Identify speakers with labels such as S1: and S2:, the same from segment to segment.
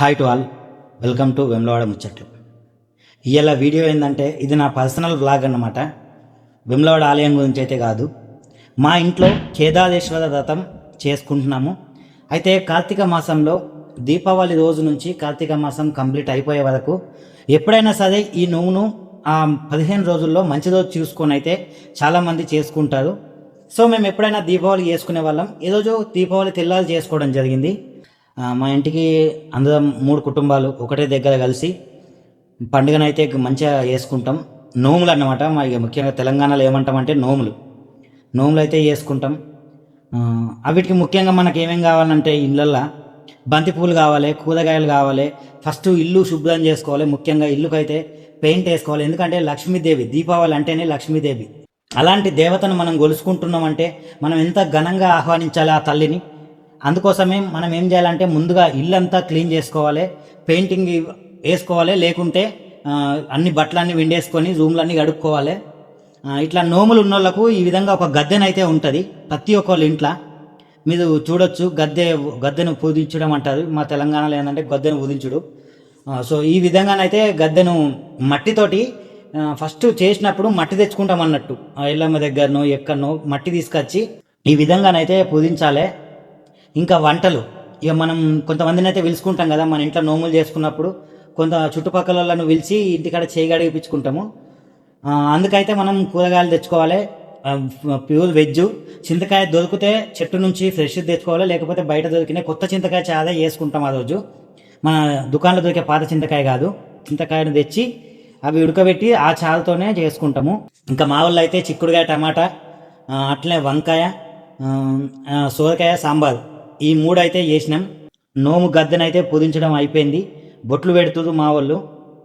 S1: Hi to all welcome to Vemulawada ముచ్చట్లు ఇవాళ video ఏంటంటే ఇది నా పర్సనల్ బ్లాగ్ అన్నమాట. వెమ్లవాడ ఆలయం గురించి అయితే కాదు. మా ఇంట్లో కేదారేశ్వర వ్రతం చేసుకుంటున్నాము. అయితే కార్తీక మాసంలో దీపావళి రోజు నుంచి కార్తీక మాసం కంప్లీట్ అయిపోయే వరకు ఎప్పుడైనా సరే ఈ నోమును ఆ పదిహేను రోజుల్లో మంచి రోజు చూసుకొని అయితే చాలామంది చేసుకుంటారు. సో మేము ఎప్పుడైనా దీపావళి చేసుకునే వాళ్ళం. ఈరోజు దీపావళి తెల్లాలు చేసుకోవడం జరిగింది. మా ఇంటికి అందరం మూడు కుటుంబాలు ఒకటే దగ్గర కలిసి పండుగనైతే మంచిగా చేసుకుంటాం. నోములు అన్నమాట. మా ముఖ్యంగా తెలంగాణలో ఏమంటామంటే నోములు. నోములు అయితే చేసుకుంటాం అవిటికి ముఖ్యంగా మనకి ఏమేం కావాలంటే ఇళ్ళల్లో బంతిపూలు కావాలి కూరగాయలు కావాలి. ఫస్ట్ ఇల్లు శుభ్రం చేసుకోవాలి. ముఖ్యంగా ఇల్లుకైతే పెయింట్ వేసుకోవాలి. ఎందుకంటే లక్ష్మీదేవి దీపావళి అంటేనే లక్ష్మీదేవి. అలాంటి దేవతను మనం గొలుసుకుంటున్నామంటే మనం ఎంత ఘనంగా ఆహ్వానించాలి ఆ తల్లిని? అందుకోసమే మనం ఏం చేయాలంటే ముందుగా ఇల్లంతా క్లీన్ చేసుకోవాలి పెయింటింగ్ వేసుకోవాలి లేకుంటే అన్ని బట్టలన్నీ విండేసుకొని రూమ్లన్నీ గడుపుకోవాలి ఇట్లా నోములు ఉన్న వాళ్ళకు ఈ విధంగా ఒక గద్దెనైతే ఉంటుంది ప్రతి ఒక్కళ్ళ ఇంట్లో. మీరు చూడొచ్చు గద్దె గద్దెను పూజించడం అంటారు. మా తెలంగాణలో ఏంటంటే గద్దెను పూజించుడు. సో ఈ విధంగానైతే గద్దెను మట్టితోటి ఫస్ట్ చేసినప్పుడు మట్టి తెచ్చుకుంటాం అన్నట్టు. ఎల్లమ్మ దగ్గరనో ఎక్కడనో మట్టి తీసుకొచ్చి ఈ విధంగానైతే పూజించాలి. ఇంకా వంటలు. ఇక మనం కొంతమందిని అయితే పిలుచుకుంటాం కదా మన ఇంట్లో నోములు చేసుకున్నప్పుడు కొంత చుట్టుపక్కల వాళ్ళను పిలిచి ఇంటికాడ చేయగడిపించుకుంటాము అందుకైతే మనం కూరగాయలు తెచ్చుకోవాలి. ప్యూర్ వెజ్ చింతకాయ దొరికితే చెట్టు నుంచి ఫ్రెష్ తెచ్చుకోవాలి లేకపోతే బయట దొరికిన కొత్త చింతకాయ చాలా వేసుకుంటాం ఆ రోజు. మన దుకాణంలో దొరికే పాత చింతకాయ కాదు. చింతకాయను తెచ్చి అవి ఉడకబెట్టి ఆ చారుతోనే చేసుకుంటాము. ఇంకా మా వాళ్ళు అయితే చిక్కుడుకాయ టమాటా అట్లనే వంకాయ సోరకాయ సాంబార్. ఈ మూడు అయితే చేసినాం. నోము గద్దెనైతే పుదించడం అయిపోయింది. బొట్లు పెడుతుంది మా వాళ్ళు.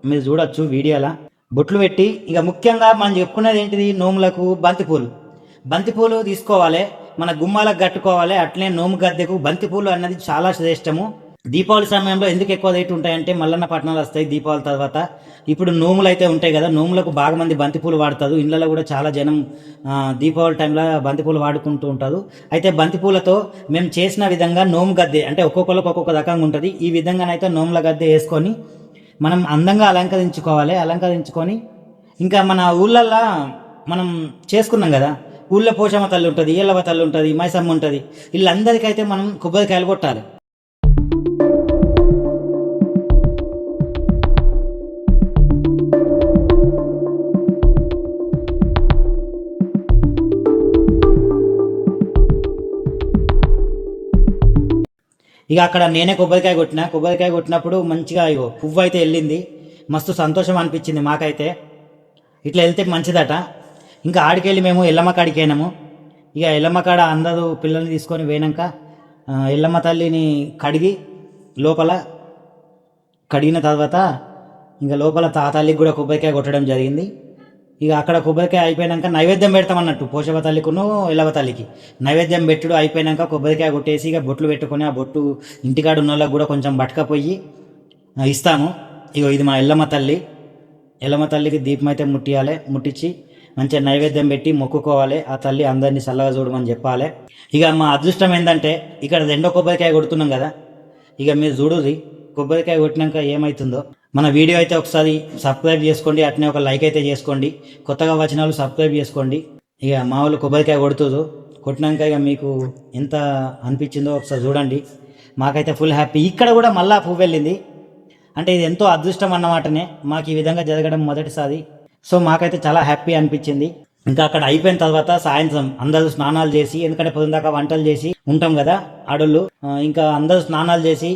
S1: మీరు చూడొచ్చు వీడియోలా. బొట్లు పెట్టి ఇక ముఖ్యంగా మనం చెప్పుకున్నది ఏంటిది? నోములకు బంతిపూలు. బంతిపూలు తీసుకోవాలి. మన గుమ్మాలకు కట్టుకోవాలి. అట్లనే నోము గద్దెకు బంతిపూలు అన్నది చాలా శ్రేష్టము. దీపావళి సమయంలో ఎందుకు ఎక్కువ రేటు ఉంటాయంటే మల్లన్న పట్టణాలు వస్తాయి దీపావళి తర్వాత. ఇప్పుడు నోములు అయితే ఉంటాయి కదా నోములకు బాగా మంది బంతిపూలు వాడతారు. ఇళ్ళలో కూడా చాలా జనం దీపావళి టైంలో బంతిపూలు వాడుకుంటూ ఉంటారు. అయితే బంతిపూలతో మేము చేసిన విధంగా నోము గద్దె అంటే ఒక్కొక్కరికి ఒక్కొక్క రకంగా ఉంటుంది. ఈ విధంగానైతే నోముల గద్దె వేసుకొని మనం అందంగా అలంకరించుకోవాలి. అలంకరించుకొని ఇంకా మన ఊళ్ళల్లో మనం చేసుకున్నాం కదా ఊళ్ళో పోషమ్మ తల్లి ఉంటుంది ఏళ్ళవ తల్లి ఉంటుంది మైసమ్మ ఉంటుంది. వీళ్ళందరికైతే మనం కొబ్బరికాయలు కొట్టాలి. ఇక అక్కడ నేనే కొబ్బరికాయ కొట్టిన కొబ్బరికాయ కొట్టినప్పుడు మంచిగా ఇగో పువ్వు అయితే వెళ్ళింది. మస్తు సంతోషం అనిపించింది మాకైతే. ఇట్లా వెళ్తే మంచిదట. ఇంకా ఆడికెళ్ళి మేము ఎల్లమ్మ కాడికి పోయినాము. ఇక ఎల్లమ్మ కాడ అందరూ పిల్లల్ని తీసుకొని పోయినాక ఎల్లమ్మ తల్లిని కడిగి లోపల కడిగిన తర్వాత ఇంకా లోపల తాతల్లికి కూడా కొబ్బరికాయ కొట్టడం జరిగింది. ఇక అక్కడ కొబ్బరికాయ అయిపోయినాక నైవేద్యం పెడతాం అన్నట్టు. పోషవ తల్లికును ఇలవ తల్లికి. నైవేద్యం పెట్టుడు అయిపోయినాక కొబ్బరికాయ కొట్టేసి ఇక బొట్లు పెట్టుకొని ఆ బొట్టు ఇంటికాడ ఉన్న వాళ్ళకి కూడా కొంచెం బట్టకపోయి ఇస్తాము. ఇగో ఇది మా ఎల్లమ్మ తల్లి. ఎల్లమ్మ తల్లికి దీపం అయితే ముట్టియాలి ముట్టించి మంచిగా నైవేద్యం పెట్టి మొక్కుకోవాలి. ఆ తల్లి అందరినీ చల్లగా చూడమని చెప్పాలి. ఇక మా అదృష్టం ఏంటంటే ఇక్కడ రెండో కొబ్బరికాయ కొడుతున్నాం కదా. ఇక మీరు చూడుది కొబ్బరికాయ కొట్టినాక ఏమవుతుందో మన వీడియో అయితే ఒకసారి సబ్స్క్రైబ్ చేసుకోండి అట్నే ఒక లైక్ అయితే చేసుకోండి. కొత్తగా వచ్చిన వాళ్ళు సబ్స్క్రైబ్ చేసుకోండి. ఇక మా వాళ్ళు కొబ్బరికాయ కొడుతుంది కొట్టినాక ఇక మీకు ఎంత అనిపించిందో ఒకసారి చూడండి. మాకైతే ఫుల్ హ్యాపీ ఇక్కడ కూడా మళ్ళా పువ్వు వెళ్ళింది. అంటే ఇది ఎంతో అదృష్టం అన్నమాటనే. మాకు ఈ విధంగా జరగడం మొదటిసారి. సో మాకైతే చాలా హ్యాపీ అనిపించింది. ఇంకా అక్కడ అయిపోయిన తర్వాత సాయంత్రం అందరూ స్నానాలు చేసి ఎందుకంటే పొద్దుదాకా వంటలు చేసి ఉంటాం కదా ఆడోళ్ళు. ఇంకా అందరూ స్నానాలు చేసి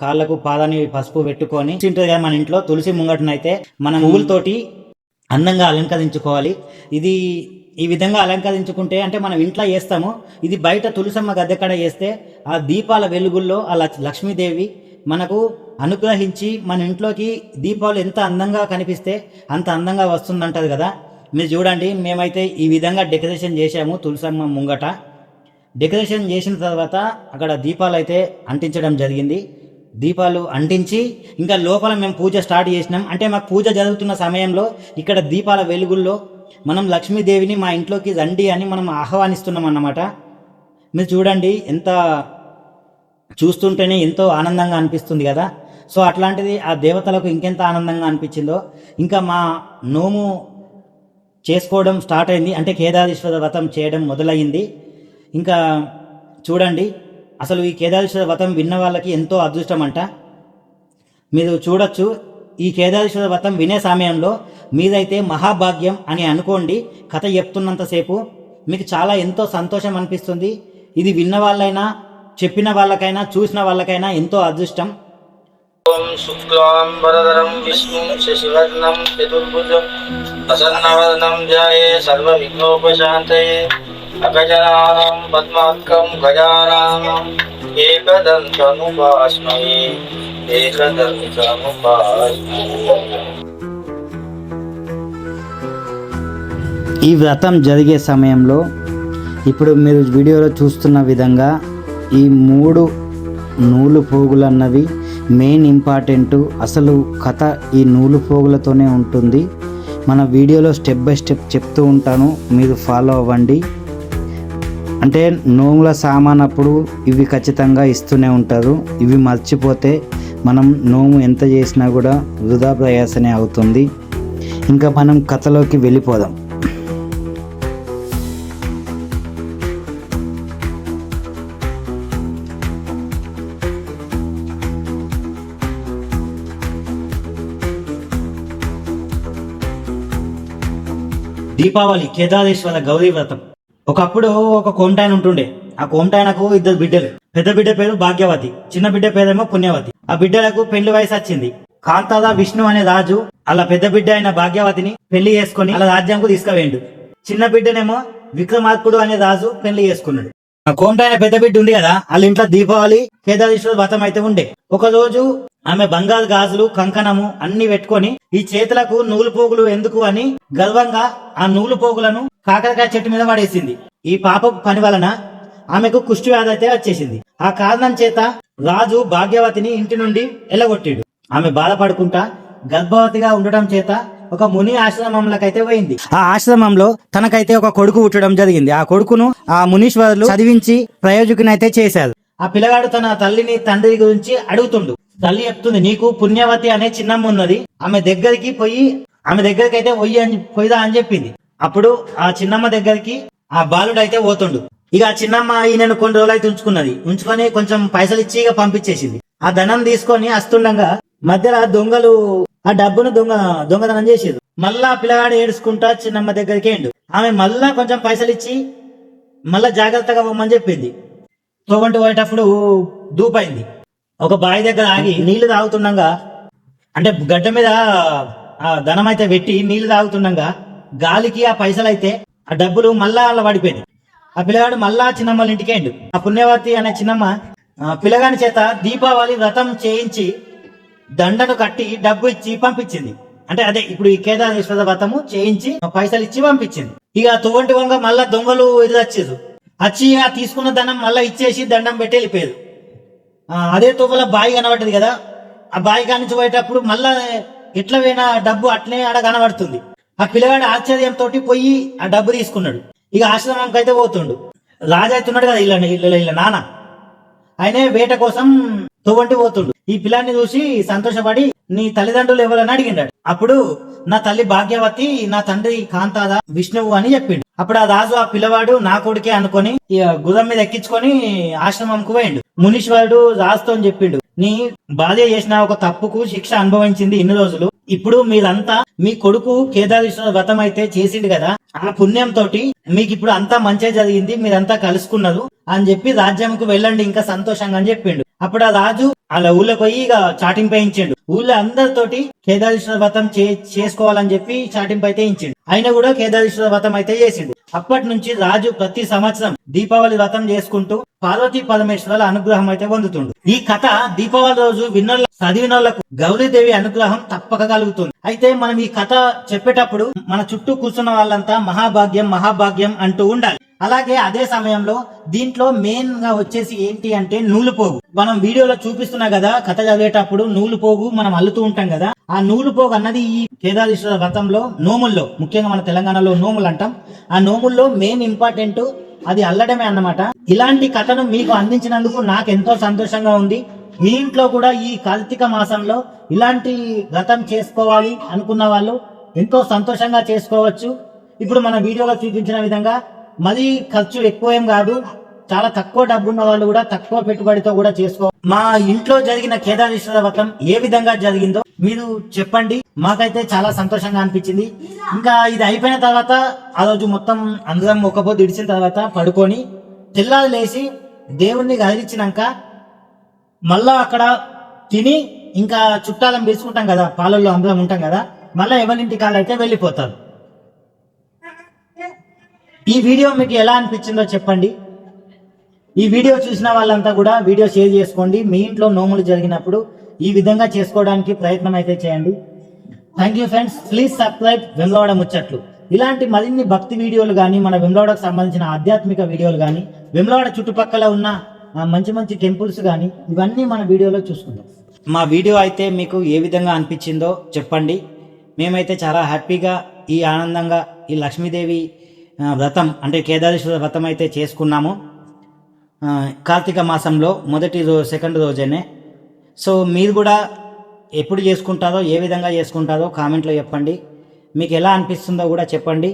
S1: కాళ్ళకు పాదాన్ని పసుపు పెట్టుకొని ఉంటుంది కదా మన ఇంట్లో తులసి ముంగటనైతే మన పువ్వులతోటి అందంగా అలంకరించుకోవాలి. ఇది ఈ విధంగా అలంకరించుకుంటే అంటే మనం ఇంట్లో చేస్తాము. ఇది బయట తులసమ్మ గద్దె కాడ వేస్తే ఆ దీపాల వెలుగుల్లో ఆ లక్ష్మీదేవి మనకు అనుగ్రహించి మన ఇంట్లోకి దీపాలు ఎంత అందంగా కనిపిస్తే అంత అందంగా వస్తుందంటది కదా. మీరు చూడండి మేమైతే ఈ విధంగా డెకరేషన్ చేసాము తులసమ్మ ముంగట. డెకరేషన్ చేసిన తర్వాత అక్కడ దీపాలు అయితే అంటించడం జరిగింది. దీపాలు అంటించి ఇంకా లోపల మేము పూజ స్టార్ట్ చేసినాం. అంటే మాకు పూజ జరుగుతున్న సమయంలో ఇక్కడ దీపాల వెలుగుల్లో మనం లక్ష్మీదేవిని మా ఇంట్లోకి రండి అని మనం ఆహ్వానిస్తున్నాం అన్నమాట. మీరు చూడండి ఎంత చూస్తుంటేనే ఎంతో ఆనందంగా అనిపిస్తుంది కదా. సో అట్లాంటిది ఆ దేవతలకు ఇంకెంత ఆనందంగా అనిపించిందో. ఇంకా మా నోము చేసుకోవడం స్టార్ట్ అయింది. అంటే కేదారేశ్వర వ్రతం చేయడం మొదలయ్యింది. ఇంకా చూడండి అసలు ఈ కేదారేశ్వర వ్రతం విన్న వాళ్ళకి ఎంతో అదృష్టం అంట మీరు చూడొచ్చు ఈ కేదారేశ్వర వ్రతం వినే సమయంలో మీదైతే మహాభాగ్యం అని అనుకోండి కథ చెప్తున్నంతసేపు మీకు చాలా ఎంతో సంతోషం అనిపిస్తుంది. ఇది విన్న వాళ్ళైనా చెప్పిన వాళ్ళకైనా చూసిన వాళ్ళకైనా ఎంతో అదృష్టం.
S2: ఓం శుక్లాం వరదరం విష్ణుం శశివర్ణం చతుర్భుజం ప్రసన్నవర్ణం జాయే సర్వ విఘ్నోపశాంతయే అగజనానం పద్మార్కం గజానానం ఏకదంతముపాస్మయే ఏకదంతముపాస్మయే
S1: ఈ వ్రతం జరిగే సమయంలో ఇప్పుడు మీరు వీడియోలో చూస్తున్న విధంగా ఈ మూడు నూలు పోగులు అన్నవి మెయిన్ ఇంపార్టెంట్ అసలు కథ ఈ నూలు పోగులతోనే ఉంటుంది. మన వీడియోలో స్టెప్ బై స్టెప్ చెప్తూ ఉంటాను. మీరు ఫాలో అవ్వండి. అంటే నోముల సామాన్ అప్పుడు ఇవి ఖచ్చితంగా ఇస్తూనే ఉంటారు. ఇవి మర్చిపోతే మనం నోము ఎంత చేసినా కూడా వృధా ప్రయాసనే అవుతుంది. ఇంకా మనం కథలోకి వెళ్ళిపోదాం. దీపావళి కేదారేశ్వర గౌరీ వ్రతం. ఒకప్పుడు ఒక కోమటాయన ఉంటుండే. ఆ కోమటాయనకు ఇద్దరు బిడ్డలు. పెద్ద బిడ్డ పేరు భాగ్యవతి. చిన్న బిడ్డ పేరేమో పుణ్యవతి. ఆ బిడ్డలకు పెళ్ళి వయసు వచ్చింది. కాంతాద విష్ణు అనే రాజు అలా పెద్ద బిడ్డ అయిన భాగ్యవతిని పెళ్ళి చేసుకుని అలా రాజ్యంకు తీసుకువేయండు చిన్న బిడ్డనేమో విక్రమార్కుడు అనే రాజు పెళ్ళి చేసుకున్నాడు. ఆ కోమటాయన పెద్ద బిడ్డ ఉంది కదా వాళ్ళ ఇంట్లో దీపావళి కేదారేశ్వర వ్రతం అయితే ఉండే. ఒక రోజు ఆమె బంగారు గాజులు కంకణము అన్ని పెట్టుకొని ఈ చేతులకు నూలు పోగులు ఎందుకు అని గర్వంగా ఆ నూలు పోగులను కాకరకాయ చెట్టు మీద పడేసింది. ఈ పాప పని వలన ఆమెకు కుష్టి వ్యాధి అయితే వచ్చేసింది. ఆ కారణం చేత రాజు భాగ్యవతిని ఇంటి నుండి ఎల్లగొట్టిడు ఆమె బాధపడుకుంటా గర్భవతిగా ఉండటం చేత ఒక ముని ఆశ్రమంలోకైతే పోయింది. ఆ ఆశ్రమంలో తనకైతే ఒక కొడుకు పుట్టడం జరిగింది. ఆ కొడుకును ఆ మునీశ్వరులు చదివించి ప్రయోజకునైతే చేశారు. ఆ పిల్లగాడు తన తల్లిని తండ్రి గురించి అడుగుతుండు. తల్లి చెప్తుంది నీకు పుణ్యవతి అనే చిన్నమ్మ ఉన్నది. ఆమె దగ్గరికి పోయి ఆమె దగ్గరికి అయితే పోయి అని పోయిదా అని చెప్పింది. అప్పుడు ఆ చిన్నమ్మ దగ్గరికి ఆ బాలుడు అయితే పోతుండు. ఇక ఆ చిన్నమ్మ ఈయనను కొన్ని రోజులు అయితే ఉంచుకున్నది. ఉంచుకొని కొంచెం పైసలు ఇచ్చి ఇక పంపించేసింది. ఆ ధనం తీసుకొని వస్తుండగా మధ్యలో దొంగలు ఆ డబ్బును దొంగ దొంగతనం చేసేది మళ్ళా ఆ పిల్లగాడు ఏడుచుకుంటా చిన్నమ్మ దగ్గరికి ఏండు ఆమె మళ్ళా కొంచెం పైసలు ఇచ్చి మళ్ళా జాగ్రత్తగా పోమని చెప్పింది. తోవంటి పోయేటప్పుడు దూపైంది. ఒక బావి దగ్గర ఆగి నీళ్ళు తాగుతుండగా అంటే గడ్డ మీద ఆ ధనం అయితే పెట్టి నీళ్ళు తాగుతుండగా గాలికి ఆ పైసలు అయితే ఆ డబ్బులు మళ్ళా అలా పడిపోయింది ఆ పిల్లగాడు మళ్ళా చిన్నమ్మల ఇంటికి ఏండు ఆ పుణ్యవతి అనే చిన్నమ్మ ఆ పిల్లగాని చేత దీపావళి వ్రతం చేయించి దండను కట్టి డబ్బు ఇచ్చి పంపించింది. అంటే అదే ఇప్పుడు ఈ కేదారేశ్వర వ్రతము చేయించి పైసలు ఇచ్చి పంపించింది. ఇక తువంటి వంగ మళ్ళా దొంగలు ఇది వచ్చేది వచ్చి ఆ తీసుకున్న ధనం మళ్ళా ఇచ్చేసి దండం పెట్టి వెళ్ళిపోయేది అదే తోపల బావి కనబడ్డది కదా. ఆ బావి కానించి పోయేటప్పుడు మళ్ళా ఎట్లా పోయినా డబ్బు అట్లే ఆడ కనబడుతుంది. ఆ పిల్లగాడు ఆశ్చర్యంతో పోయి ఆ డబ్బు తీసుకున్నాడు. ఇక ఆశ్రమంకి అయితే పోతుండు. రాజా అవుతున్నాడు కదా ఇళ్ళ ఇళ్ళ ఇళ్ళ నాన్న. ఆయనే వేట కోసం తోవంటి పోతుండు. ఈ పిల్లాన్ని చూసి సంతోషపడి నీ తల్లిదండ్రులు ఎవరని అడిగిండాడు. అప్పుడు నా తల్లి భాగ్యవతి నా తండ్రి కాంతాద విష్ణువు అని చెప్పిండు. అప్పుడు ఆ రాజు ఆ పిల్లవాడు నా కొడుకే అనుకొని గుర్రం మీద ఎక్కించుకొని ఆశ్రమంకు పోయిండు. మునీశ్వరుడు రాజుతో చెప్పిండు నీ భార్య చేసిన ఒక తప్పుకు శిక్ష అనుభవించింది ఇన్ని రోజులు. ఇప్పుడు మీరంతా మీ కొడుకు కేదారేశ్వర వ్రతం అయితే చేసిండు కదా ఆ పుణ్యం తోటి మీకు ఇప్పుడు అంతా మంచిగా జరిగింది మీరంతా కలుసుకున్నారు అని చెప్పి రాజ్యంకు వెళ్ళండి ఇంకా సంతోషంగా అని చెప్పిండు. అప్పుడు ఆ రాజు అలా ఊళ్ళో పోయి ఇక చాటింపు ఊళ్ళో అందరితోటి కేదారేశ్వర వ్రతం చే చేసుకోవాలని చెప్పి చాటింపు అయితే ఇచ్చిండు. ఆయన కూడా కేదారేశ్వర వ్రతం అయితే చేసిండు. అప్పటి నుంచి రాజు ప్రతి సంవత్సరం దీపావళి వ్రతం చేసుకుంటూ పార్వతీ పరమేశ్వరుల అనుగ్రహం అయితే పొందుతుండు. ఈ కథ దీపావళి రోజు విన్నోళ్ళ చదివినోళ్ళకు గౌరీదేవి అనుగ్రహం తప్పక కలుగుతుంది. అయితే మనం ఈ కథ చెప్పేటప్పుడు మన చుట్టూ కూర్చున్న వాళ్ళంతా మహాభాగ్యం మహాభాగ్యం అంటూ ఉండాలి. అలాగే అదే సమయంలో దీంట్లో మెయిన్గా వచ్చేసి ఏంటి అంటే నూలు పోగు. మనం వీడియోలో చూపిస్తున్నా కదా కథ చదివేటప్పుడు నూలు పోగు మనం అల్లుతూ ఉంటాం కదా. ఆ నూలు పోగు అన్నది ఈ కేదారేశ్వర వ్రతంలో నోముల్లో ముఖ్యంగా మన తెలంగాణలో నోములు అంటాం. ఆ నోముల్లో మెయిన్ ఇంపార్టెంట్ అది అల్లడమే అన్నమాట. ఇలాంటి కథను మీకు అందించినందుకు నాకు ఎంతో సంతోషంగా ఉంది. మీ ఇంట్లో కూడా ఈ కార్తీక మాసంలో ఇలాంటి వ్రతం చేసుకోవాలి అనుకున్న వాళ్ళు ఎంతో సంతోషంగా చేసుకోవచ్చు. ఇప్పుడు మన వీడియోలో చూపించిన విధంగా మరీ ఖర్చు ఎక్కువ ఏం కాదు చాలా తక్కువ డబ్బు ఉన్న వాళ్ళు కూడా తక్కువ పెట్టుబడితో కూడా చేసుకో. మా ఇంట్లో జరిగిన కేదారేశ్వర వ్రతం ఏ విధంగా జరిగిందో మీరు చెప్పండి. మాకైతే చాలా సంతోషంగా అనిపించింది. ఇంకా ఇది అయిపోయిన తర్వాత ఆ రోజు మొత్తం అందరం ఒక పొద్దు ఇడిచిన తర్వాత పడుకొని తెల్లారు లేచి దేవుణ్ణి కదిలించినాక మళ్ళా అక్కడ తిని ఇంకా చుట్టాలం వేసుకుంటాం కదా పాలల్లో అందరం ఉంటాం కదా మళ్ళీ ఎవరింటి కాళ్ళైతే వెళ్ళిపోతారు. ఈ వీడియో మీకు ఎలా అనిపించిందో చెప్పండి. ఈ వీడియో చూసిన వాళ్ళంతా కూడా వీడియో షేర్ చేసుకోండి. మీ ఇంట్లో నోములు జరిగినప్పుడు ఈ విధంగా చేసుకోవడానికి ప్రయత్నం అయితే చేయండి. Thank you friends please subscribe Vemulawada ముచ్చట్లు. ఇలాంటి మరిన్ని భక్తి వీడియోలు కానీ మన వెమ్లవాడకు సంబంధించిన ఆధ్యాత్మిక వీడియోలు కానీ వెమ్లవాడ చుట్టుపక్కల ఉన్న మంచి మంచి టెంపుల్స్ కానీ ఇవన్నీ మన వీడియోలో చూసుకుందాం. మా వీడియో అయితే మీకు ఏ విధంగా అనిపించిందో చెప్పండి. మేమైతే చాలా హ్యాపీగా ఈ ఆనందంగా ఈ లక్ష్మీదేవి వ్రతం అంటే కేదారేశ్వర వ్రతం అయితే చేసుకున్నాము. కార్తీక మాసంలో మొదటి రోజు సెకండ్ రోజేనే. సో మీరు కూడా ఎప్పుడు చేసుకుంటారో ఏ విధంగా చేసుకుంటారో కామెంట్లో చెప్పండి. మీకు ఎలా అనిపిస్తుందో కూడా చెప్పండి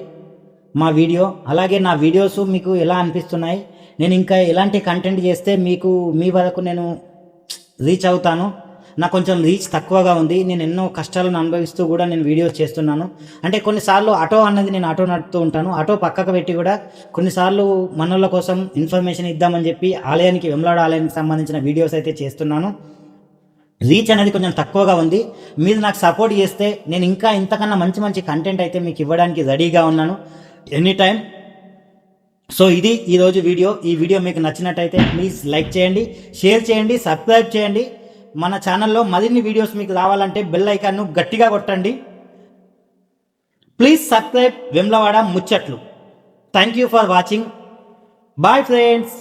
S1: మా వీడియో. అలాగే నా వీడియోస్ మీకు ఎలా అనిపిస్తున్నాయి నేను ఇంకా ఎలాంటి కంటెంట్ చేస్తే మీకు మీ వరకు నేను రీచ్ అవుతాను. నాకు కొంచెం రీచ్ తక్కువగా ఉంది. నేను ఎన్నో కష్టాలను అనుభవిస్తూ కూడా నేను వీడియోస్ చేస్తున్నాను. అంటే కొన్నిసార్లు ఆటో అన్నది నేను ఆటో నడుపుతూ ఉంటాను. ఆటో పక్కకు పెట్టి కూడా కొన్నిసార్లు మనల కోసం ఇన్ఫర్మేషన్ ఇద్దామని చెప్పి ఆలయానికి వెమ్లాడ ఆలయానికి సంబంధించిన వీడియోస్ అయితే చేస్తున్నాను. రీచ్ అనేది కొంచెం తక్కువగా ఉంది. మీరు నాకు సపోర్ట్ చేస్తే నేను ఇంకా ఇంతకన్నా మంచి మంచి కంటెంట్ అయితే మీకు ఇవ్వడానికి రెడీగా ఉన్నాను. ఎనీ టైం సో ఇది ఈరోజు వీడియో ఈ వీడియో మీకు నచ్చినట్టయితే ప్లీజ్ లైక్ చేయండి షేర్ చేయండి సబ్స్క్రైబ్ చేయండి. మన ఛానల్లో మరిన్ని వీడియోస్ మీకు రావాలంటే బెల్ ఐకాన్ను గట్టిగా కొట్టండి. ప్లీజ్ సబ్స్క్రైబ్ వెమ్లవాడ ముచ్చట్లు. Thank you for watching bye friends